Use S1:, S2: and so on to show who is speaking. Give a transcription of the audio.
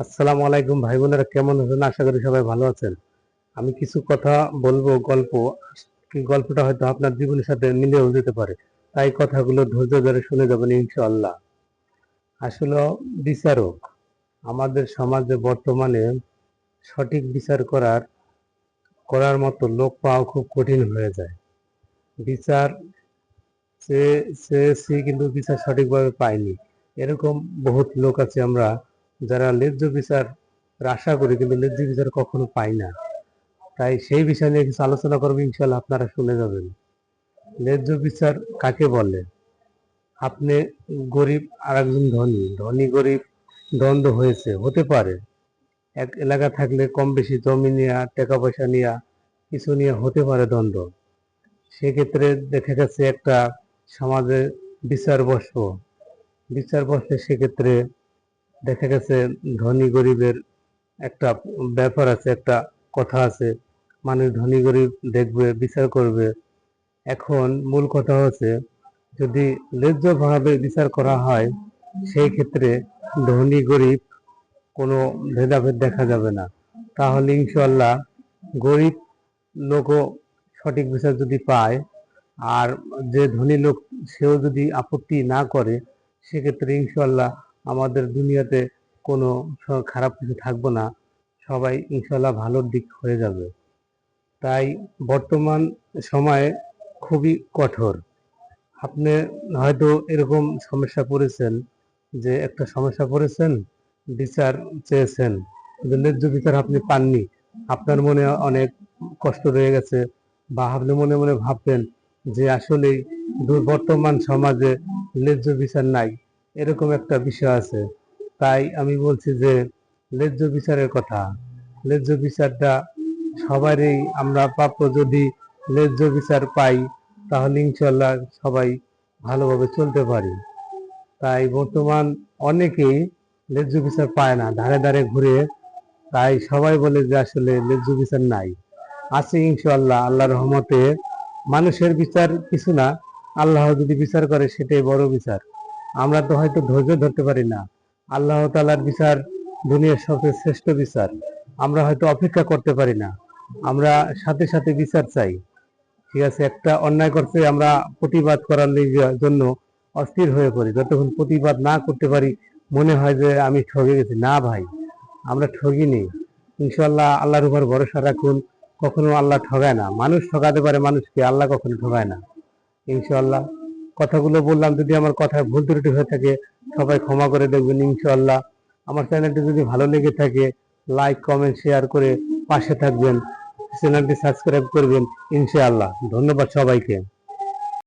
S1: আসসালামু আলাইকুম ভাই বোনেরা, কেমন আছেন? আশা করি সবাই ভালো আছেন। আমি কিছু কথা বলব, গল্প। গল্পটা হয়তো আপনার জীবনের সাথে মিলেও যেতে পারে। তাই কথাগুলো ধৈর্য ধরে শুনে যাবেন ইনশাআল্লাহ। আসলে বিচারক, আমাদের সমাজে বর্তমানে সঠিক বিচার করার করার মতো লোক পাওয়া খুব কঠিন হয়ে যায়। বিচার চেয়ে- চেয়েছি কিন্তু বিচার সঠিকভাবে পাইনি। এরকম বহুত লোক আছে আমরা যারা ন্যায্য বিচার আশা করি, কিন্তু ন্যায্য বিচার কখনো পাই না। তাই সেই বিষয় নিয়ে কিছু আলোচনা করব ইনশাল্লাহ আপনারা শুনে যাবেন। ন্যায্য বিচার কাকে বলে? আপনি গরিব আর একজন ধনী ধনী গরিব দ্বন্দ্ব হয়েছে, হতে পারে। এক এলাকা থাকলে কম বেশি জমি নেওয়া টাকা পয়সা নেওয়া কিছু নিয়ে হতে পারে দ্বন্দ্ব। সেক্ষেত্রে দেখা গেছে একটা সমাজে বিচার বসব। বিচার বসলে সেক্ষেত্রে দেখা গেছে ধনী গরিবের একটা ব্যাপার আছে, একটা কথা আছে। মানুষ ধনী গরিব দেখবে, বিচার করবে। এখন মূল কথা হচ্ছে, যদি ন্যায্যভাবে বিচার করা হয়, সেই ক্ষেত্রে ধনী গরিব কোনো ভেদাভেদ দেখা যাবে না। তাহলে ইনশাল্লাহ গরিব লোকও সঠিক বিচার যদি পায়, আর যে ধনী লোক, সেও যদি আপত্তি না করে, সেক্ষেত্রে ইনশাল্লাহ আমাদের দুনিয়াতে কোনো খারাপ কিছু থাকব না, সবাই ইনশাল্লাহ ভালোর দিক হয়ে যাবে। তাই বর্তমান সময়ে খুবই কঠোর। আপনি হয়তো এরকম সমস্যা পড়েছেন যে একটা সমস্যা পড়েছেন, বিচার চেয়েছেন, কিন্তু ন্যায্য বিচার আপনি পাননি। আপনার মনে অনেক কষ্ট রয়ে গেছে বা আপনি মনে মনে ভাবতেন যে আসলেই দু- বর্তমান সমাজে ন্যায্য বিচার নাই। এরকম একটা বিষয় আছে। তাই আমি বলছি যে ন্যায্য বিচারের কথা। ন্যায্য বিচারটা সবারই, আমরা প্রাপ্য যদি ন্যায্য বিচার পাই, তাহলে ইনশাল্লাহ সবাই ভালোভাবে চলতে পারি। তাই বর্তমান অনেকেই ন্যায্য বিচার পায় না, ধারে ধারে ঘুরে। তাই সবাই বলে যে, আসলে ন্যায্য বিচার নাই। আছে ইনশাল্লাহ আল্লাহ রহমতে। মানুষের বিচার কিছু না, আল্লাহ যদি বিচার করে, সেটাই বড় বিচার। আমরা তো হয়তো ধৈর্য ধরতে পারি না। আল্লাহ তালার বিচার দুনিয়ার সবচেয়ে শ্রেষ্ঠ বিচার। আমরা হয়তো অপেক্ষা করতে পারি না। আমরা সাথে সাথে বিচার চাই। ঠিক আছে, একটা অন্যায় করতে আমরা প্রতিবাদ করার জন্য অস্থির হয়ে পড়ি। যতক্ষণ প্রতিবাদ না করতে পারি, মনে হয় যে আমি ঠকে গেছি। না ভাই, আমরা ঠগিনি। ইনশাল্লাহ আল্লাহর উপর ভরসা রাখুন, কখনো আল্লাহ ঠগায় না। মানুষ ঠকাতে পারে মানুষকে, আল্লাহ কখনো ঠগায় না। ইনশাল্লাহ কথাগুলো বললাম, যদি আমার কথায় ভুল ত্রুটি হয়ে থাকে, সবাই ক্ষমা করে দেখবেন ইনশাল্লাহ আমার চ্যানেলটি যদি ভালো লেগে থাকে, লাইক, কমেন্ট, শেয়ার করে পাশে থাকবেন, চ্যানেলটি সাবস্ক্রাইব করবেন ইনশাআল্লাহ। ধন্যবাদ সবাইকে।